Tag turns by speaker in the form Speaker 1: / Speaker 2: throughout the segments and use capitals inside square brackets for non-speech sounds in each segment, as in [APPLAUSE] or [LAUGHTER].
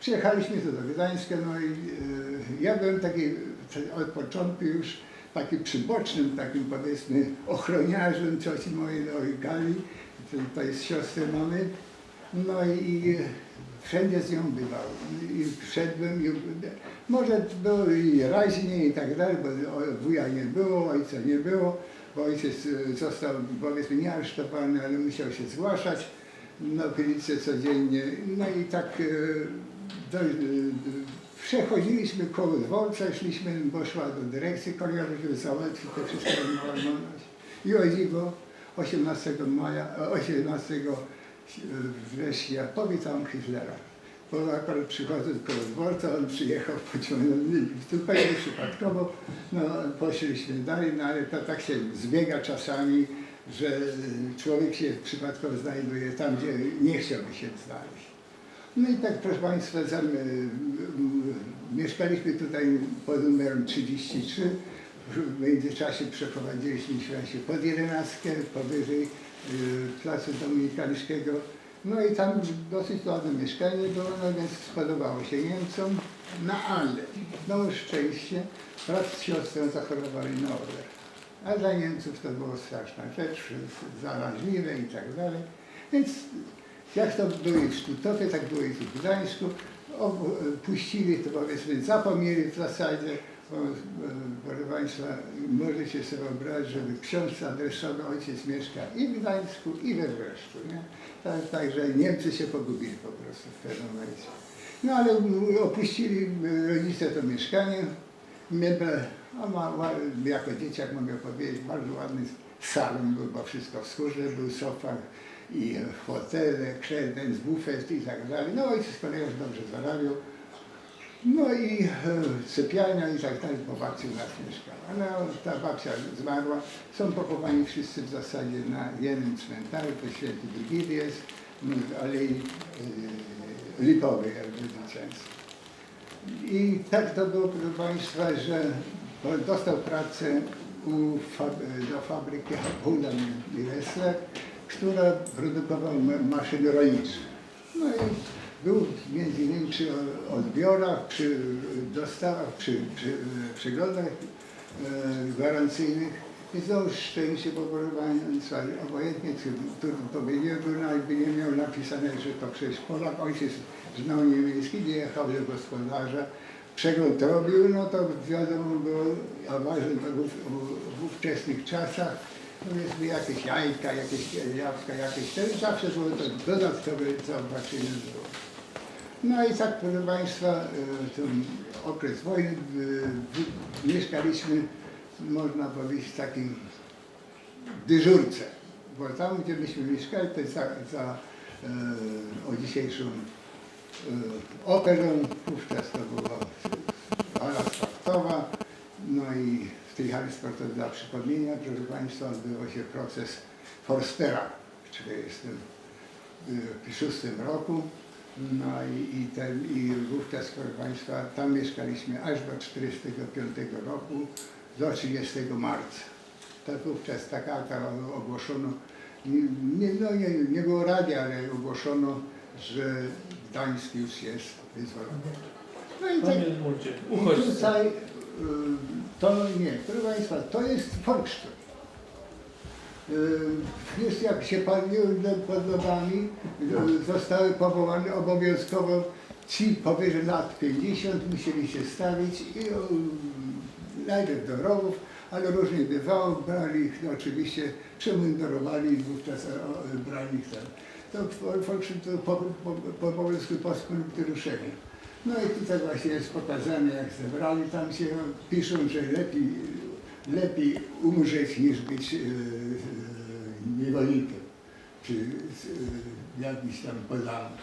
Speaker 1: Przyjechaliśmy tu do Gdańska, no i e, ja byłem taki od początku już taki przybocznym, takim powiedzmy ochroniarzem cioci mojej, no Gali, to, jest siostry mamy. No i wszędzie z nią bywał. I wszedłem, i, może było i raźnie i tak dalej, bo wuja nie było, ojca nie było, bo ojciec e, został powiedzmy nie aresztowany, ale musiał się zgłaszać na policję codziennie. No i tak e, do, e, przechodziliśmy koło dworca, szliśmy, bo szła do dyrekcji kolejowej, żeby załatwić te wszystkie normalności. I o dziwo 18 maja, 18 września powitałem Hitlera. Bo akurat przychodząc koło dworca, on przyjechał pociągiem zupełnie przypadkowo. No, poszliśmy dalej, no ale to tak się zbiega czasami, że człowiek się przypadkowo znajduje tam, gdzie nie chciałby się znaleźć. No i tak, proszę Państwa, zam, y, y, mieszkaliśmy tutaj pod numerem 33. W międzyczasie przeprowadziliśmy się pod jedenastkę, powyżej y, placu Dominikańskiego. No i tam dosyć ładne mieszkanie było, no więc spodobało się Niemcom. No ale, no szczęście, brat z siostrą zachorowali na oder. A dla Niemców to było straszna rzecz, zaraźliwe i tak dalej. Więc jak to było w Sztutowie, tak było i w Gdańsku. Puścili to powiedzmy, zapomnieli w zasadzie. Bo, proszę Państwa, możecie sobie wyobrazić, żeby w książce adresowy ojciec mieszka i w Gdańsku, i we Wreszczu. Nie? Tak, Także Niemcy się pogubili po prostu w pewnym momencie. No ale opuścili rodzice to mieszkanie. Meble, a ma, jako dzieciak mogę powiedzieć, bardzo ładny salon był, bo wszystko w skórze, był sofa i fotele, krzesłem, bufet i tak dalej. No ojciec kolega dobrze zarabiał. No i e, sypialnia i tak dalej, bo babcia u nas mieszkała. Ale ta babcia zmarła. Są pochowani wszyscy w zasadzie na jednym cmentarzu, to święty Wigilii jest, no, w Alei e, Lipowej, jakby zwycięstwo. I tak to było, proszę Państwa, że dostał pracę u do fabryki Huda i Produkowała ma- maszyny rolnicze. No i był między innymi przy odbiorach, przy dostawach, przy, przy przeglądach e, gwarancyjnych. I znowu szczęście, Państwa, obojętnie czy to by nie był, jakby nie miał napisane, że to przecież Polak, ojciec znał niemiecki, nie jechał do gospodarza, przegląd robił, no to wiadomo było, a ważne to w, w, w ówczesnych czasach, jakieś jajka, jakieś jabłka, jakieś ten, zawsze było to dodatkowe zaopatrzenie było. No i tak, proszę Państwa, e, ten okres wojny e, mieszkaliśmy, można powiedzieć, w takim dyżurce, bo tam, gdzie myśmy mieszkali, to jest za, za e, o dzisiejszą operą, wówczas to była sportowa, no i w tej hali sportowej dla przypomnienia, proszę Państwa, odbywał się proces Forstera w 1946 roku. No i, i, ten, i wówczas, proszę Państwa, tam mieszkaliśmy aż do 1945 roku, do 30 marca. To wówczas tak akta ogłoszono, nie, no nie, nie było radia, ale ogłoszono, że Gdańsk już jest wyzwolony. No i tak, tutaj y, to nie, proszę Państwa, to jest. Y, Jest jak się paliły pod lodami, y, zostały powołane obowiązkowo ci powyżej lat 50 musieli się stawić i y, najpierw do rowów, ale różnie bywało, brali ich no, oczywiście, przemundurowali i wówczas o, o, brali ich tam. To Volksstream to po, po, po pospolite ruszenie. No i tutaj właśnie jest pokazane, jak zebrali tam się, piszą, że lepiej, lepiej umrzeć niż być e, e, niewolnikiem, czy e, jakimś tam podlanym.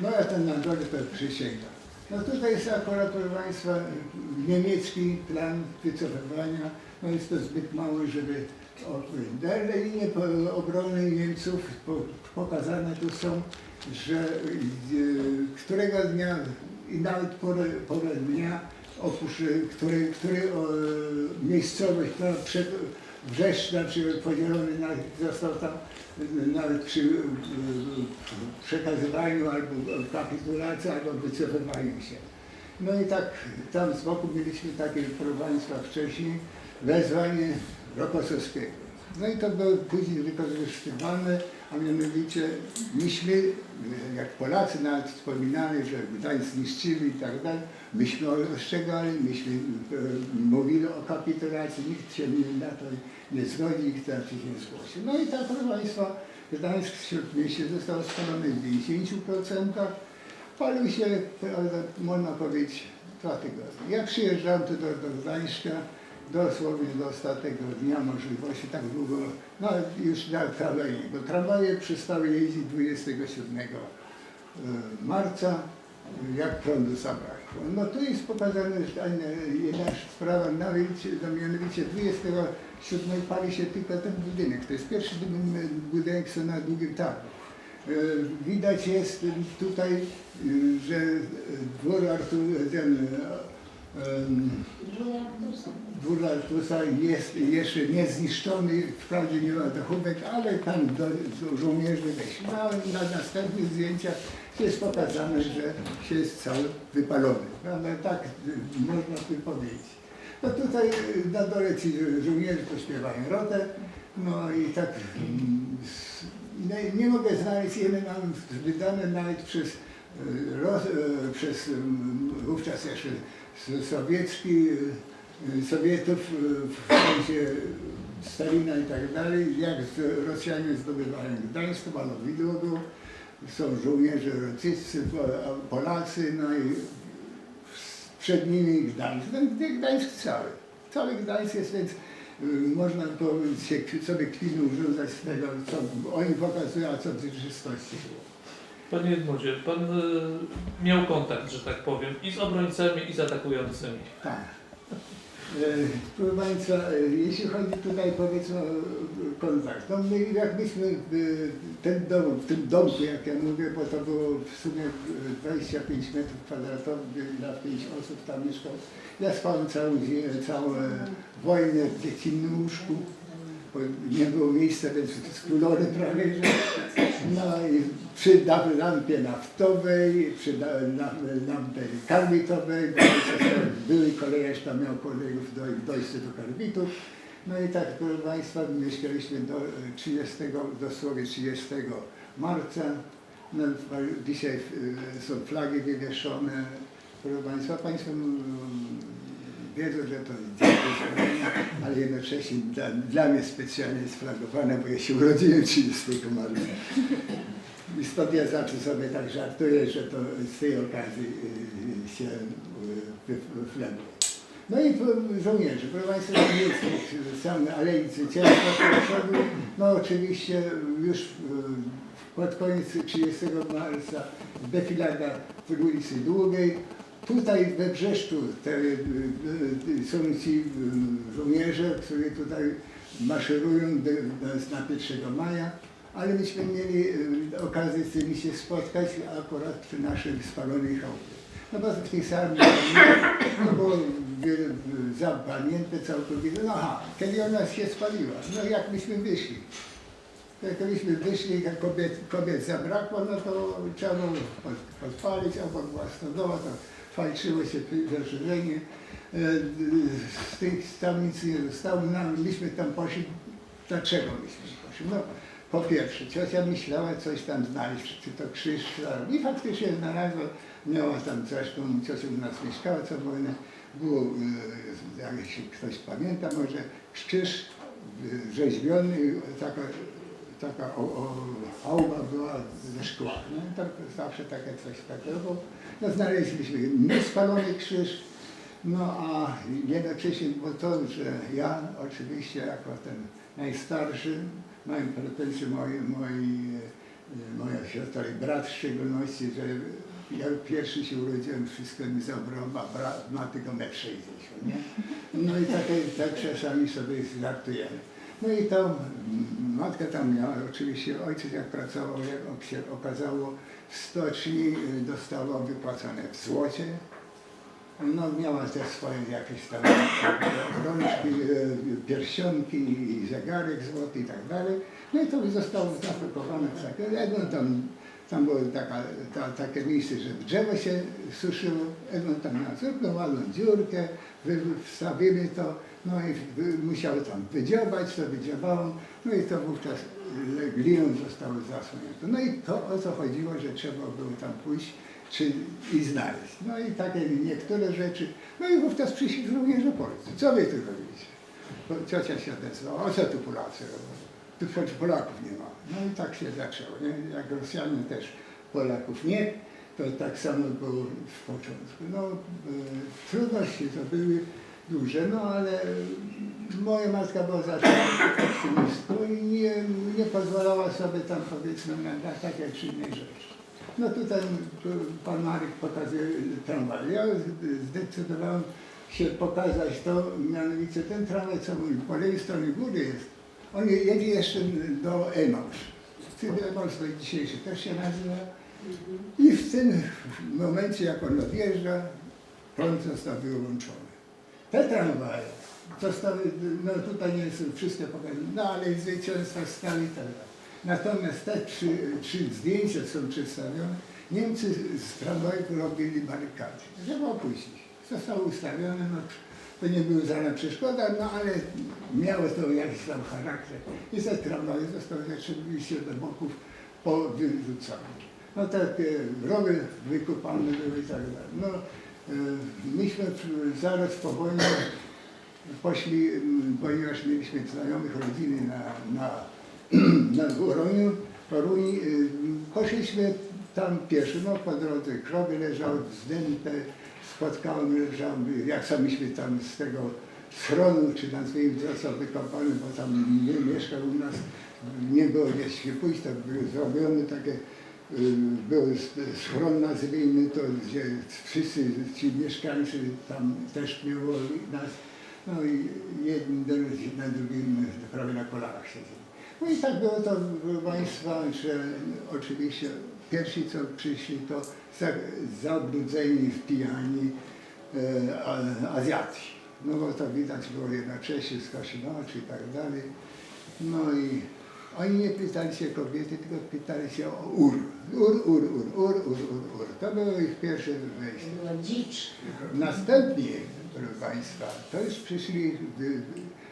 Speaker 1: No a ten na dole to przysięga. No tutaj jest akurat, proszę Państwa, niemiecki plan wycofywania, no jest to zbyt mały, żeby. Dalej linie obrony Niemców po, pokazane tu są, że e, którego dnia i nawet porę, porę dnia, oprócz który, który o, miejscowość która przed, Wrzeszcz, znaczy podzielony na, został tam y, nawet przy y, y, przekazywaniu albo kapitulacji, albo wycofywaniu się. No i tak tam z boku mieliśmy takie, Państwa, wcześniej wezwanie Rokosowskiego. No i to było później wykorzystywane, a mianowicie myśmy, jak Polacy nawet wspominali, że Gdańsk zniszczyli i tak dalej, myśmy ostrzegali, myśmy e, mówili o kapitulacji, nikt się na to nie zgodzi, nikt na to się nie zgłosił. No i tak, proszę Państwa, Gdańsk w Śródmieście został spalony w 50%, palił się, ale można powiedzieć, dwa tygodnie. Ja przyjeżdżałem tu do, do Gdańska, dosłownie do ostatniego dnia możliwości, tak długo, no już na tramwaje, bo tramwaje przestały jeździć 27 e, marca, jak prądu zabrakło. No tu jest inna- jedna sprawa, nawet, no mianowicie 27 pali się tylko ten budynek, to jest pierwszy bud- budynek, co na długim targu. E, Widać jest tutaj, e, że dwór Artur, Dwór Artusa jest jeszcze nie zniszczony, wprawdzie nie ma dachówek, ale tam do, żołnierzy ale na następnych zdjęciach jest pokazane, że się jest cały wypalony. Prawda? Tak można by powiedzieć. No tutaj y, na dole ci żołnierze pośpiewają rotę, no i tak mm, nie, nie mogę znaleźć, ile mam wydane nawet przez, y, roz, y, przez mm, wówczas jeszcze sowiecki y, Sowietów y, w sensie Stalina i tak dalej, jak z- Rosjanie zdobywają Gdańsk, to widło było, są żołnierze rosyjscy, Po- Polacy, no i przed nimi Gdańsk, no Gdańsk cały, cały Gdańsk jest, więc y, można się sobie kpiny urządzać z tego, co oni pokazują, a co w rzeczywistości było.
Speaker 2: Panie Edmundzie, Pan e, miał kontakt, że tak powiem, i z obrońcami, i z atakującymi.
Speaker 1: Tak. E, Proszę Państwa, e, jeśli chodzi tutaj powiedzmy o kontakt, no my jak myśmy ten dom, w tym domku, jak ja mówię, bo to było w sumie e, 25 metrów kwadratowych dla 5 osób tam mieszkało. Ja spałem całą, całą wojnę w dziecinnym łóżku, bo nie było miejsca, więc skulony prawie, że no i przy lampie naftowej, przy lampie karbitowej, bo były kolejarz tam miał kolegów do, dojście do karbitów. No i tak, proszę Państwa, mieszkaliśmy do e, 30, dosłownie 30 marca. No, dzisiaj e, są flagi wywieszone. Proszę Państwa, Państwo mm, wiedzą, że to jest dzień ale jednocześnie dla, dla mnie specjalnie jest flagowane, bo ja się urodziłem 30 marca. I stąd ja zawsze sobie tak żartuję, że to z tej okazji y, się wyflaguje. No i p- żołnierze, proszę Państwa, jest sam Alei Zwycięstwa przodu. No oczywiście już y, pod koniec 30 marca defilada w ulicy Długiej. Tutaj we Brzeszczu te, y, y, są ci y, żołnierze, którzy tutaj maszerują na 1 maja, ale myśmy mieli y, okazję z się spotkać akurat przy naszej spalonej chałupie. No bo w tej sali no wy- zamknięte całkowicie. No aha, kiedy ona się spaliła, no jak myśmy wyszli. Jak myśmy wyszli, jak kobiet, kobiet zabrakło, no to trzeba było pod- podpalić, obok była stodoła, to falczyło się zażylenie. E, Z tych tam nic nie zostało, no, myśmy tam poszli, dlaczego myśmy poszli? No, po pierwsze, ciocia myślała coś tam znaleźć, czy to krzyż, i faktycznie znalazła, miała tam zresztą, ciocia u nas mieszkała co wojnę, było, e, jak się ktoś pamięta, może krzyż e, rzeźbiony, taka, taka o, o, chałba była ze szkła, no, to zawsze takie coś takiego, no znaleźliśmy niespalony krzyż, no a jednocześnie było to, że ja oczywiście jako ten najstarszy, mają pretensje moi, moi, moja siostra i brat w szczególności, że ja pierwszy się urodziłem, wszystko mi zabrał, a brat ma tylko metr 60, nie? No i takie, tak czasami sobie żartujemy. No i mm, matka tam miała, oczywiście ojciec jak pracował, jak się okazało, w stoczni dostawał wypłacane w złocie, No miała też swoje jakieś tam rączki, e, pierścionki i zegarek złoty i tak dalej. No i to zostało zapakowane w takie, Edmund tam, tam było taka, ta, takie miejsce, że drzewo się suszyło, Edmund tam miał zróbną ładną dziurkę, wstawili to, no i wy- musiał tam wydziobać, to wydziobało, no i to wówczas gliną zostało zasłonięte. No i to o co chodziło, że trzeba było tam pójść czy, i znaleźć. No i takie niektóre rzeczy. No i wówczas przyszli również do Polski. Co wy tu robicie? Bo ciocia się odezwała, o co tu Polacy robią? Tu choć Polaków nie ma. No i tak się zaczęło. Nie? Jak Rosjanie też Polaków nie, to tak samo było w początku. No, e, trudności to były duże, no ale moja matka była zawsze optymistką i nie, nie pozwalała sobie tam powiedzmy na, na takie czy inne rzeczy. No tutaj tu pan Marek pokazuje tramwaj. Ja zdecydowałem się pokazać to, mianowicie ten tramwaj, co mówi, po lewej stronie góry jest, on jedzie jeszcze do Emaus. Czyli Emaus dzisiejszy też się nazywa. I w tym momencie, jak on odjeżdża, prąd został wyłączony. Te tramwaje zostały, no tutaj nie są wszystkie pokazane, no ale zwycięstwa stały i tak dalej. Natomiast te trzy, trzy zdjęcia są przedstawione, Niemcy z tramwajów robili barykady, żeby opuścić. Zostało ustawione, no to nie była żadna przeszkoda, no ale miało to jakiś tam charakter. I te tramwaje zostały rzeczywiście do boków powyrzucone. No takie rowy wykopane były i tak dalej. No, e, myśmy zaraz po wojnie poszli, m, ponieważ mieliśmy znajomych rodziny na, na, [CLEARS THROAT] na Woroniu, Toruni, y, poszliśmy tam pieszo, no po drodze krowy leżały zdęte, spotkałem leżały, jak samiśmy tam z tego schronu, czy nazwijmy to co wykopane, bo tam nie mieszkał u nas, nie było gdzie się pójść, to były zrobione takie, był schron nazwijmy to, gdzie wszyscy ci mieszkańcy tam też było nas, no i jeden drugi na drugim prawie na kolanach siedzili. No i tak było to, proszę Państwa, że oczywiście pierwsi co przyszli to za- zabrudzeni, wpijani e, Azjaci. No bo to widać było jednocześnie skośne oczy i tak dalej. No i oni nie pytali się kobiety, tylko pytali się o ur. Ur, ur, ur, ur, ur, ur, ur. To było ich pierwsze wejście.
Speaker 3: Była dzicz.
Speaker 1: Następnie, proszę Państwa, to już przyszli, wy,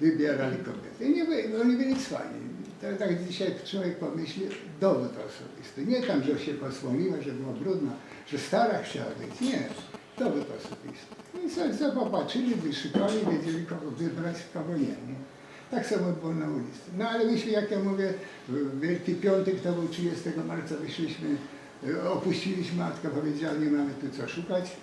Speaker 1: wybierali kobiety. I nie, oni byli cwani. To tak dzisiaj człowiek pomyśli, dowód osobisty. Nie tam, że się posłoniła, że była brudna, że stara chciała być. Nie, dowód osobisty. I sobie, sobie popatrzyli, wyszukali, wiedzieli kogo wybrać, kogo nie. nie? Tak samo było na ulicy. No ale myśmy, jak ja mówię, Wielki Piątek, to był 30 marca, wyszliśmy, e, opuściliśmy, matka powiedziała, nie mamy tu co szukać.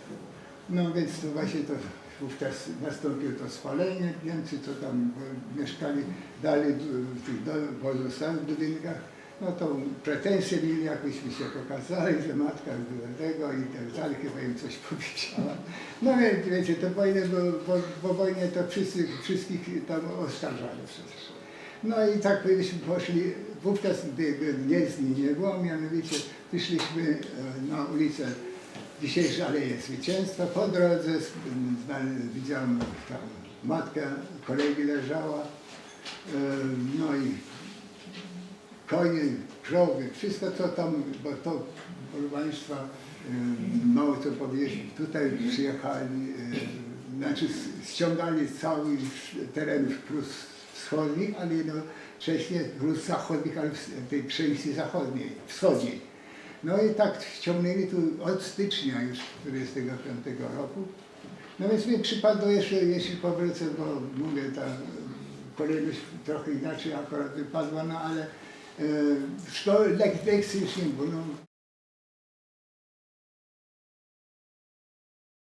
Speaker 1: No więc to właśnie to wówczas nastąpiło to spalenie. Niemcy, co tam e, mieszkali dalej w- tych pozostałych budynkach, no to pretensje mieli, jakbyśmy się pokazali, że matka tego i tak dalej, chyba im coś powiedziała. No więc wiecie, to wojnę, bo, bo, bo wojnie to wszyscy, wszystkich tam oskarżali przecież. No i tak byśmy poszli, wówczas gdy jezdni nie było, mianowicie wyszliśmy e, na ulicę dzisiejszej Aleje Zwycięstwa. Po drodze widziałem tam matkę kolegi leżała, e, no i konie, krowy, wszystko co tam, bo to proszę Państwa, e, mało co powiedzieć, tutaj przyjechali, e, znaczy ściągali cały teren Prus wschodnich, ale jednocześnie Prus zachodnich, ale w tej części zachodniej, wschodniej. No i tak ściągnęli tu od stycznia już 45 roku. No więc mi przypadło jeszcze, jeśli powrócę, bo mówię, ta kolejność trochę inaczej akurat wypadła, no ale e,